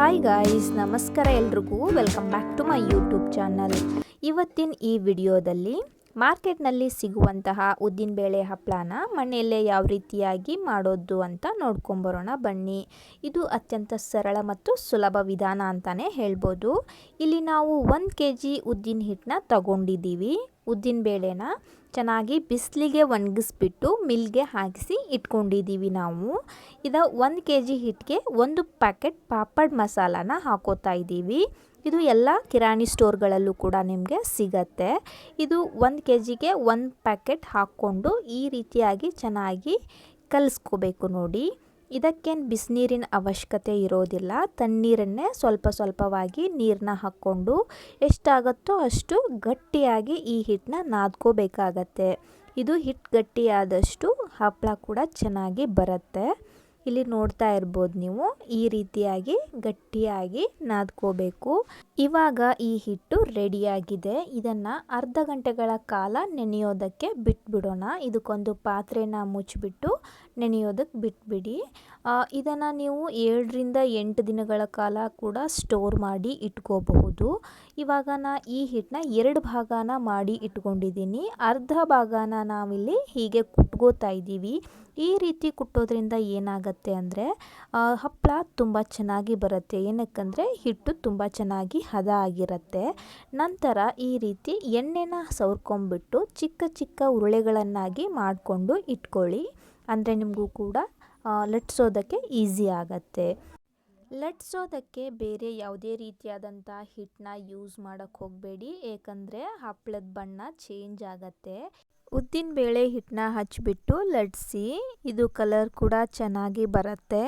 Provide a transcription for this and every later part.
Hi guys ನಮಸ್ಕಾರ ಎಲ್ರಿಗೂ. Welcome back to my YouTube channel ಇವತ್ತಿನ ಈ ವಿಡಿಯೋದಲ್ಲಿ ಮಾರ್ಕೆಟ್ನಲ್ಲಿ ಸಿಗುವಂತಹ ಉದ್ದಿನಬೇಳೆ ಹಪ್ಪಳನ ಮನೆಯಲ್ಲೇ ಯಾವ ರೀತಿಯಾಗಿ ಮಾಡೋದು ಅಂತ ನೋಡ್ಕೊಂಬರೋಣ ಬನ್ನಿ. ಇದು ಅತ್ಯಂತ ಸರಳ ಮತ್ತು ಸುಲಭ ವಿಧಾನ ಅಂತಲೇ ಹೇಳ್ಬೋದು. ಇಲ್ಲಿ ನಾವು ಒಂದು ಕೆ ಜಿ ಉದ್ದಿನ ಹಿಟ್ಟನ್ನ ತಗೊಂಡಿದ್ದೀವಿ. ಉದ್ದಿನ ಬೇಳೆನ ಚೆನ್ನಾಗಿ ಬಿಸಿಲಿಗೆ ಒಣಗಿಸ್ಬಿಟ್ಟು ಮಿಲ್ಗೆ ಹಾಕಿಸಿ ಇಟ್ಕೊಂಡಿದ್ದೀವಿ ನಾವು. ಇದು ಒಂದು ಕೆ ಜಿ ಹಿಟ್ಟಿಗೆ ಒಂದು ಪ್ಯಾಕೆಟ್ ಪಾಪಡ್ ಮಸಾಲಾನ ಹಾಕೋತಾ ಇದ್ದೀವಿ. ಇದು ಎಲ್ಲ ಕಿರಾಣಿ ಸ್ಟೋರ್ಗಳಲ್ಲೂ ಕೂಡ ನಿಮಗೆ ಸಿಗತ್ತೆ. ಇದು ಒಂದು ಕೆ ಜಿಗೆ ಒಂದು ಪ್ಯಾಕೆಟ್ ಹಾಕ್ಕೊಂಡು ಈ ರೀತಿಯಾಗಿ ಚೆನ್ನಾಗಿ ಕಲಿಸ್ಕೋಬೇಕು ನೋಡಿ. ಇದಕ್ಕೇನು ಬಿಸಿನೀರಿನ ಅವಶ್ಯಕತೆ ಇರೋದಿಲ್ಲ. ತಣ್ಣೀರನ್ನೇ ಸ್ವಲ್ಪ ಸ್ವಲ್ಪವಾಗಿ ನೀರನ್ನ ಹಾಕ್ಕೊಂಡು ಎಷ್ಟಾಗುತ್ತೋ ಅಷ್ಟು ಗಟ್ಟಿಯಾಗಿ ಈ ಹಿಟ್ಟನ್ನ ನಾದ್ಕೋಬೇಕಾಗತ್ತೆ. ಇದು ಹಿಟ್ಟು ಗಟ್ಟಿಯಾದಷ್ಟು ಹಪ್ಪಳ ಕೂಡ ಚೆನ್ನಾಗಿ ಬರುತ್ತೆ. ಇಲ್ಲಿ ನೋಡ್ತಾ ಇರ್ಬೋದು ನೀವು, ಈ ರೀತಿಯಾಗಿ ಗಟ್ಟಿಯಾಗಿ ನಾದ್ಕೋಬೇಕು. ಇವಾಗ ಈ ಹಿಟ್ಟು ರೆಡಿಯಾಗಿದೆ. ಇದನ್ನು ಅರ್ಧ ಗಂಟೆಗಳ ಕಾಲ ನೆನೆಯೋದಕ್ಕೆ ಬಿಟ್ಬಿಡೋಣ. ಇದಕ್ಕೊಂದು ಪಾತ್ರೆನ ಮುಚ್ಚಿಬಿಟ್ಟು ನೆನೆಯೋದಕ್ಕೆ ಬಿಟ್ಬಿಡಿ. ಇದನ್ನು ನೀವು ಏಳರಿಂದ ಎಂಟು ದಿನಗಳ ಕಾಲ ಕೂಡ ಸ್ಟೋರ್ ಮಾಡಿ ಇಟ್ಕೋಬಹುದು. ಇವಾಗ ನಾ ಈ ಹಿಟ್ಟನ್ನ ಎರಡು ಭಾಗನ ಮಾಡಿ ಇಟ್ಕೊಂಡಿದ್ದೀನಿ. ಅರ್ಧ ಭಾಗನ ನಾವಿಲ್ಲಿ ಹೀಗೆ ಕುಟ್ಕೋತಾ ಇದ್ದೀವಿ. ಈ ರೀತಿ ಕುಟ್ಟೋದ್ರಿಂದ ಏನಾಗುತ್ತೆ ಅಂದರೆ ಹಪ್ಪಳ ತುಂಬ ಚೆನ್ನಾಗಿ ಬರುತ್ತೆ. ಏನಕ್ಕಂದರೆ, ಹಿಟ್ಟು ತುಂಬ ಚೆನ್ನಾಗಿ ಹದ ಆಗಿರುತ್ತೆ. ನಂತರ ಈ ರೀತಿ ಎಣ್ಣೆನ ಸವರ್ಕೊಂಬಿಟ್ಟು ಚಿಕ್ಕ ಚಿಕ್ಕ ಉರುಳೆಗಳನ್ನಾಗಿ ಮಾಡಿಕೊಂಡು ಇಟ್ಕೊಳ್ಳಿ. ಅಂದರೆ ನಿಮಗೂ ಕೂಡ ಲಟ್ಸೋದಕ್ಕೆ ಈಸಿ ಆಗತ್ತೆ. ಲಟ್ಸೋದಕ್ಕೆ ಬೇರೆ ಯಾವುದೇ ರೀತಿಯಾದಂಥ ಹಿಟ್ಟನ್ನ ಯೂಸ್ ಮಾಡೋಕ್ಕೆ ಹೋಗಬೇಡಿ. ಏಕೆಂದರೆ ಹಪ್ಪಳದ ಬಣ್ಣ ಚೇಂಜ್ ಆಗತ್ತೆ. ಉದ್ದಿನ ಬೇಳೆ ಹಿಟ್ಟನ್ನ ಹಚ್ಚಿಬಿಟ್ಟು ಲಟ್ಸಿ, ಇದು ಕಲರ್ ಕೂಡ ಚೆನ್ನಾಗಿ ಬರುತ್ತೆ.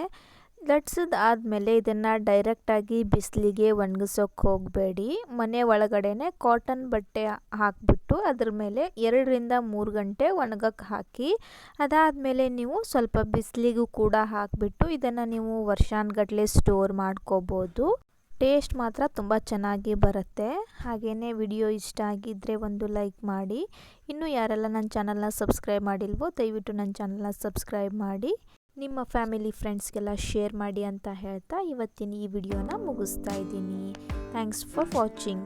ಲಟ್ಸಿದ ಆದಮೇಲೆ ಇದನ್ನು ಡೈರೆಕ್ಟಾಗಿ ಬಿಸಿಲಿಗೆ ಒಣಗಿಸೋಕೆ ಹೋಗಬೇಡಿ. ಮನೆ ಒಳಗಡೆ ಕಾಟನ್ ಬಟ್ಟೆ ಹಾಕಿಬಿಟ್ಟು ಅದ್ರ ಮೇಲೆ ಎರಡರಿಂದ ಮೂರು ಗಂಟೆ ಒಣಗಕ್ಕೆ ಹಾಕಿ, ಅದಾದಮೇಲೆ ನೀವು ಸ್ವಲ್ಪ ಬಿಸಿಲಿಗೂ ಕೂಡ ಹಾಕಿಬಿಟ್ಟು ಇದನ್ನು ನೀವು ವರ್ಷಾನುಗಟ್ಲೆ ಸ್ಟೋರ್ ಮಾಡ್ಕೋಬೋದು. ಟೇಸ್ಟ್ ಮಾತ್ರ ತುಂಬ ಚೆನ್ನಾಗಿ ಬರುತ್ತೆ. ಹಾಗೆಯೇ ವಿಡಿಯೋ ಇಷ್ಟ ಆಗಿದ್ದರೆ ಒಂದು ಲೈಕ್ ಮಾಡಿ. ಇನ್ನೂ ಯಾರೆಲ್ಲ ನನ್ನ ಚಾನಲ್ನ ಸಬ್ಸ್ಕ್ರೈಬ್ ಮಾಡಿಲ್ವೋ ದಯವಿಟ್ಟು ನನ್ನ ಚಾನಲ್ನ ಸಬ್ಸ್ಕ್ರೈಬ್ ಮಾಡಿ. ನಿಮ್ಮ ಫ್ಯಾಮಿಲಿ ಫ್ರೆಂಡ್ಸ್ಗೆಲ್ಲ ಶೇರ್ ಮಾಡಿ ಅಂತ ಹೇಳ್ತಾ ಇವತ್ತಿನ ಈ ವಿಡಿಯೋನ ಮುಗಿಸ್ತಾ ಇದ್ದೀನಿ. Thanks for watching.